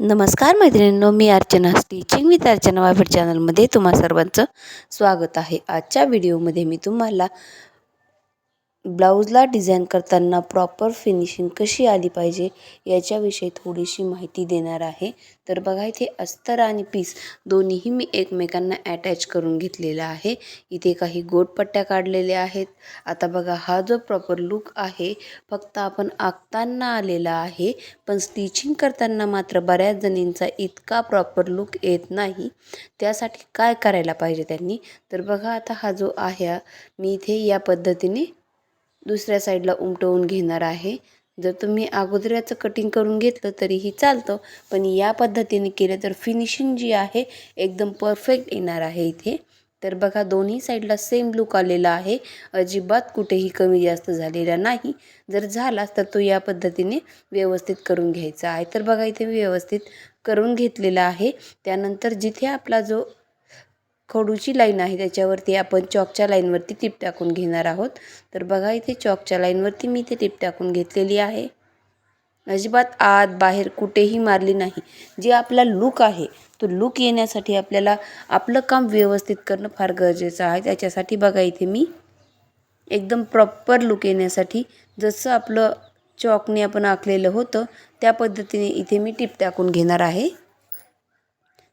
नमस्कार मैत्रिणींनो मी अर्चना स्टिचिंग विथ अर्चना वायफड चॅनलमध्ये तुम्हा सर्वांचं स्वागत आहे. आजच्या व्हिडिओमध्ये मी तुम्हाला ब्लाऊजला डिझाईन करताना प्रॉपर फिनिशिंग कशी आली पाहिजे याच्याविषयी थोडीशी माहिती देणार आहे. तर बघा इथे अस्तर आणि पीस दोन्हीही मी एकमेकांना अटॅच करून घेतलेला आहे. इथे काही गोटपट्ट्या काढलेल्या आहेत. आता बघा हा जो प्रॉपर लुक आहे फक्त आपण आखताना आलेला आहे पण स्टिचिंग करताना मात्र बऱ्याच जणींचा इतका प्रॉपर लुक येत नाही. त्यासाठी काय करायला पाहिजे त्यांनी? तर बघा आता हा जो आहे मी इथे या पद्धतीने दुसऱ्या साईडला उमटवून घेणार आहे. जर तुम्ही अगोदर याचं कटिंग करून घेतलं तरीही चालतं. पण या पद्धतीने केलं तर फिनिशिंग जी आहे एकदम परफेक्ट येणार आहे इथे. तर बघा दोन्ही साईडला सेम लुक आलेला आहे. अजिबात कुठेही कमी जास्त झालेला नाही. जर झालाच तर तो या पद्धतीने व्यवस्थित करून घ्यायचा आहे. तर बघा इथे व्यवस्थित करून घेतलेला आहे. त्यानंतर जिथे आपला जो खडूची लाईन आहे त्याच्यावरती आपण चॉकच्या लाईनवरती टिप टाकून घेणार आहोत. तर बघा इथे चॉकच्या लाईनवरती मी इथे टिप टाकून घेतलेली आहे. अजिबात आत बाहेर कुठेही मारली नाही. जे आपला लूक आहे तो लूक येण्यासाठी आपल्याला आपलं काम व्यवस्थित करणं फार गरजेचं आहे. त्याच्यासाठी बघा इथे मी एकदम प्रॉपर लूक येण्यासाठी जसं आपलं चॉकने आपण आखलेलं होतं त्या पद्धतीने इथे मी टिप टाकून घेणार आहे.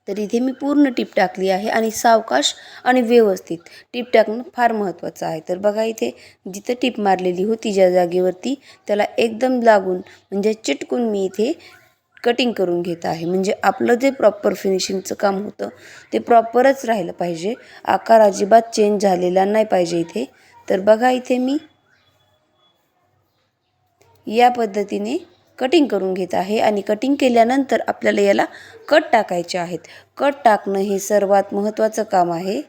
तर इथे मी पूर्ण टीप टाकली आहे आणि सावकाश आणि व्यवस्थित टीप टाकणं फार महत्त्वाचं आहे. तर बघा इथे जिथं टीप मारलेली होती ज्या जागेवरती त्याला एकदम लागून म्हणजे चिटकून मी इथे कटिंग करून घेत आहे. म्हणजे आपलं जे प्रॉपर फिनिशिंगचं काम होतं ते प्रॉपरच राहिलं पाहिजे. आकार अजिबात चेंज झालेला नाही पाहिजे इथे. तर बघा इथे मी या पद्धतीने कटिंग करून घेत आहे आणि कटिंग केल्यानंतर आपल्याला याला कट टाकायचे आहेत. कट टाकणं हे सर्वात महत्त्वाचं काम आहे.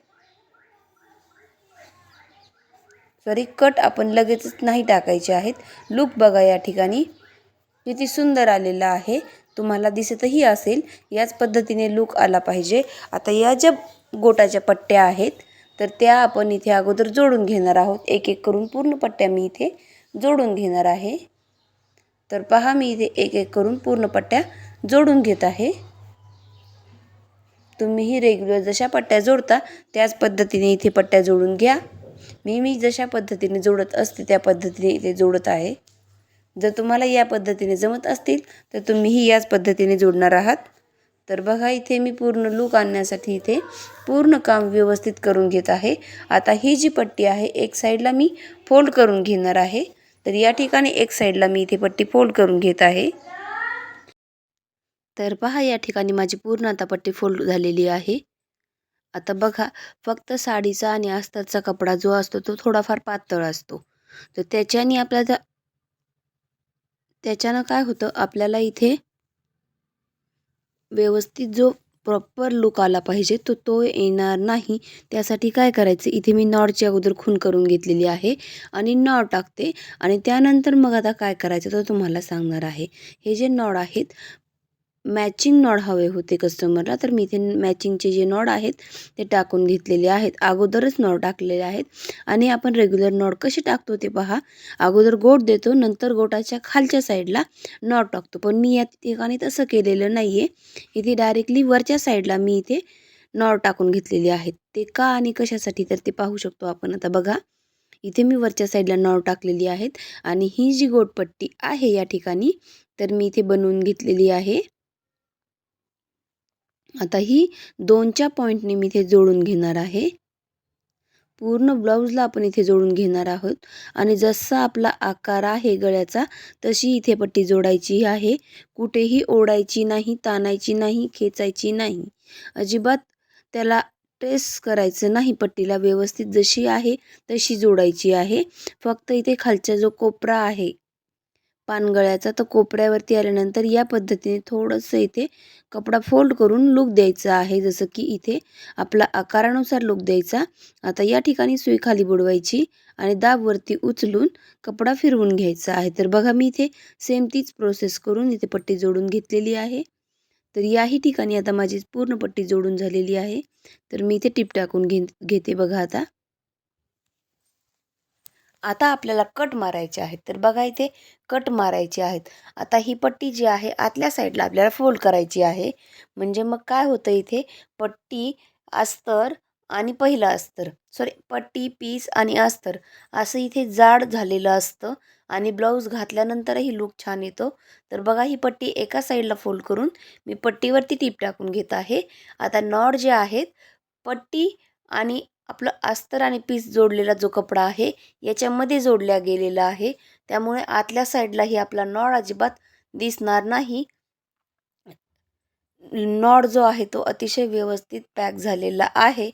सॉरी कट आपण लगेचच नाही टाकायचे आहेत. लूक बघा या ठिकाणी. किती सुंदर आलेला आहे. तुम्हाला दिसतही असेल. याच पद्धतीने लूक आला पाहिजे. आता या ज्या गोटाच्या पट्ट्या आहेत तर त्या आपण इथे अगोदर जोडून घेणार आहोत. एक एक करून पूर्ण पट्ट्या मी इथे जोडून घेणार आहे. तर पहा मी इथे एक एक करून पूर्ण पट्ट्या जोडून घेत आहे. तुम्हीही रेग्युलर जशा पट्ट्या जोडता त्याच पद्धतीने इथे पट्ट्या जोडून घ्या. मी मी जशा पद्धतीने जोडत असते त्या पद्धतीने इथे जोडत आहे. जर तुम्हाला या पद्धतीने जमत असतील तर तुम्हीही याच पद्धतीने जोडणार आहात. तर बघा इथे मी पूर्ण लूक आणण्यासाठी इथे पूर्ण काम व्यवस्थित करून घेत आहे. आता ही जी पट्टी आहे एक साईडला मी फोल्ड करून घेणार आहे. तर या ठिकाणी एक साईडला मी इथे पट्टी फोल्ड करून घेत आहे. तर पहा या ठिकाणी माझी पूर्ण आता पट्टी फोल्ड झालेली आहे. आता बघा फक्त साडीचा आणि अस्तरचा कपडा जो असतो तो थोडाफार पातळ असतो. तर त्याच्याने आपल्याला त्याच्यानं काय होतं आपल्याला इथे व्यवस्थित जो प्रॉपर लुक आला पाहिजे तो तो येणार नाही. त्यासाठी काय करायचं? इथे मी नॉटची अगोदर खून करून घेतलेली आहे आणि नॉड टाकते. आणि त्यानंतर मग आता काय करायचं? तो तुम्हाला सांगणार आहे. हे जे नॉड आहेत मॅचिंग नॉड हवे होते कस्टमरला तर मी इथे मॅचिंगचे जे नॉड आहेत ते टाकून घेतलेले आहेत. अगोदरच नॉड टाकलेले आहेत. आणि आपण रेग्युलर नॉड कसे टाकतो ते पहा. अगोदर गोट देतो नंतर गोटाच्या खालच्या साईडला नॉड टाकतो. पण मी या ठिकाणी तसं केलेलं नाही आहे इथे डायरेक्टली वरच्या साईडला मी इथे नॉड टाकून घेतलेले आहेत. ते का आणि कशासाठी तर ते पाहू शकतो आपण. आता बघा. इथे मी वरच्या साईडला नॉड टाकलेली आहेत. आणि ही जी गोटपट्टी आहे या ठिकाणी तर मी इथे बनवून घेतलेली आहे. आता ही दोनच्या पॉईंटने मी इथे जोडून घेणार आहे. पूर्ण ब्लाऊजला आपण इथे जोडून घेणार आहोत. आणि जसा आपला आकार आहे गळ्याचा तशी इथे पट्टी जोडायची आहे. कुठेही ओढायची नाही ताणायची नाही खेचायची नाही. अजिबात त्याला ट्रेस करायचं नाही. पट्टीला व्यवस्थित जशी आहे तशी जोडायची आहे. फक्त इथे खालचा जो कोपरा आहे पानगळ्याचा तर कोपऱ्यावरती आल्यानंतर या पद्धतीने थोडंसं इथे कपडा फोल्ड करून लूक द्यायचा आहे. जसं की इथे आपला आकारानुसार लूक द्यायचा. आता या ठिकाणी सुई खाली बुडवायची आणि दाबवरती उचलून कपडा फिरवून घ्यायचा आहे. तर बघा मी इथे सेम तीच प्रोसेस करून इथे पट्टी जोडून घेतलेली आहे. तर याही ठिकाणी आता माझी पूर्ण पट्टी जोडून झालेली आहे. तर मी इथे टिप टाकून घे घेते बघा आता. आता आपल्याला कट मारायचे आहेत. तर बघा इथे कट मारायचे आहेत. आता ही पट्टी जी आहे आतल्या साईडला आपल्याला फोल्ड करायची आहे. म्हणजे मग काय होतं इथे? पट्टी अस्तर आणि पहिलं अस्तर. सॉरी पट्टी पीस आणि अस्तर. असं इथे जाड झालेलं असतं आणि ब्लाऊज घातल्यानंतरही लूक छान येतो. तर बघा ही पट्टी एका साईडला फोल्ड करून मी पट्टीवरती टीप टाकून घेत आहे. आता नॉड जे आहेत पट्टी आणि आपलं अस्तर आणि पीस जोडलेला जो कपडा आहे याच्यामध्ये जोडल्या गेलेला आहे. त्यामुळे आतल्या साईडलाही आपला नॉड अजिबात दिसणार नाही. नॉड जो आहे तो अतिशय व्यवस्थित पॅक झालेला आहे.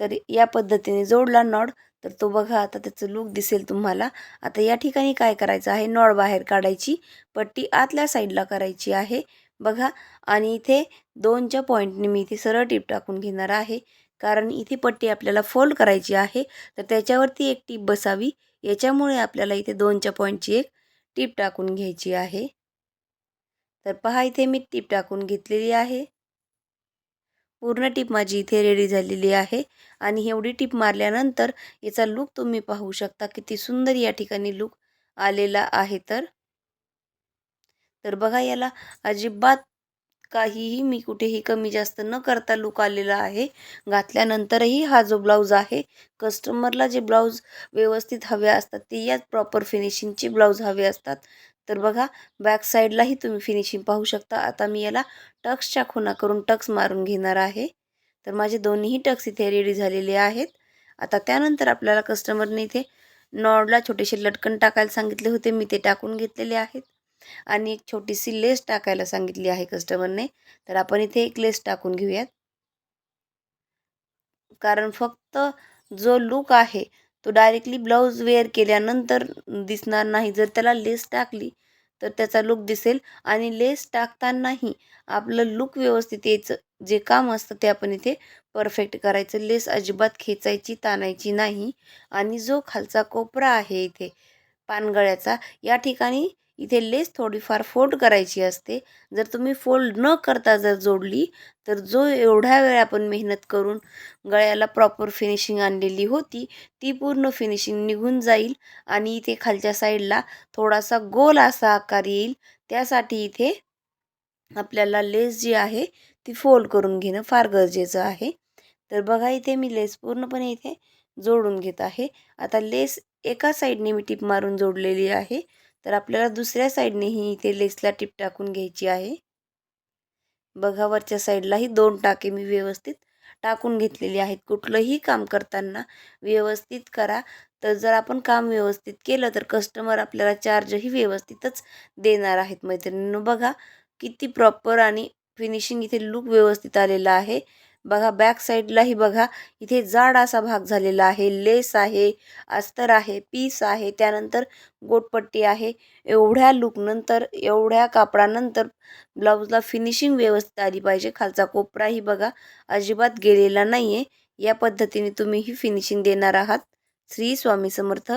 तर या पद्धतीने जोडला नॉड. तर तो बघा आता त्याचं लूक दिसेल तुम्हाला. आता या ठिकाणी काय करायचं आहे? नॉड बाहेर काढायची. पट्टी आतल्या साईडला करायची आहे. बघा आणि इथे दोनच्या पॉईंटने मी इथे सरळ टीप टाकून घेणार आहे. कारण इथे पट्टी आपल्याला फोल्ड करायची आहे तर त्याच्यावरती एक टीप बसावी. याच्यामुळे आपल्याला इथे दोनच्या पॉईंटची एक टीप टाकून घ्यायची आहे. तर पहा इथे मी टीप टाकून घेतलेली आहे. पूर्ण टीप माझी इथे रेडी झालेली आहे. आणि एवढी टीप मारल्यानंतर याचा लूक तुम्ही पाहू शकता किती सुंदर या ठिकाणी लूक आलेला आहे तर. तर बघा याला अजिबात काहीही मी कुठेही कमी जास्त न करता लूक आलेला आहे. घातल्यानंतरही हा जो ब्लाऊज आहे कस्टमरला जे ब्लाऊज व्यवस्थित हवे असतात ते याच प्रॉपर फिनिशिंगचे ब्लाऊज हवे असतात. तर बघा बॅक साईडलाही तुम्ही फिनिशिंग पाहू शकता. आता मी याला टक्सच्या खुणा करून टक्स मारून घेणार आहे. तर माझे दोन्हीही टक्स इथे रेडी झालेले आहेत. आता त्यानंतर आपल्याला कस्टमरने इथे नॉडला छोटेसे लटकन टाकायला सांगितले होते. मी ते टाकून घेतलेले आहेत. आणि एक छोटीशी लेस टाकायला सांगितली आहे कस्टमरने तर आपण इथे एक लेस टाकून घेऊयात. कारण फक्त जो लूक आहे तो डायरेक्टली ब्लाऊज वेअर केल्यानंतर दिसणार नाही. जर त्याला लेस टाकली तर त्याचा लूक दिसेल. आणि लेस टाकतानाही आपलं लूक व्यवस्थित यायचं. जे काम असतं ते आपण इथे परफेक्ट करायचं. लेस अजिबात खेचायची ताणायची नाही. आणि जो खालचा कोपरा आहे इथे पानगळ्याचा या ठिकाणी इथे लेस थोडीफार फोल्ड करायची असते. जर तुम्ही फोल्ड न करता जर जोडली तर जो एवढ्या वेळ आपण मेहनत करून गळ्याला प्रॉपर फिनिशिंग आणलेली होती ती पूर्ण फिनिशिंग निघून जाईल आणि इथे खालच्या साईडला थोडासा गोल असा आकार येईल. त्यासाठी इथे आपल्याला लेस जी आहे ती फोल्ड करून घेणं फार गरजेचं आहे. तर बघा इथे मी लेस पूर्णपणे इथे जोडून घेत आहे. आता लेस एका साईडने मी टिप मारून जोडलेली आहे. तर आपल्याला दुसऱ्या साईडनेही इथे लेसला टिप टाकून घ्यायची आहे. बघा वरच्या साईडलाही दोन टाके मी व्यवस्थित टाकून घेतलेली आहेत. कुठलंही काम करताना व्यवस्थित करा. तर जर आपण काम व्यवस्थित केलं तर कस्टमर आपल्याला चार्जही व्यवस्थितच देणार आहेत मैत्रिणींनो. बघा किती प्रॉपर आणि फिनिशिंग इथे लूक व्यवस्थित आलेला आहे. बघा बॅक साईडलाही बघा इथे जाड असा भाग झालेला आहे. लेस आहे अस्तर आहे पीस आहे त्यानंतर गोटपट्टी आहे. एवढ्या लुकनंतर एवढ्या कापडानंतर ब्लाऊजला फिनिशिंग व्यवस्थित आली पाहिजे. खालचा कोपराही बघा अजिबात गेलेला नाही आहे या पद्धतीने तुम्ही ही फिनिशिंग देणार आहात. श्री स्वामी समर्थ.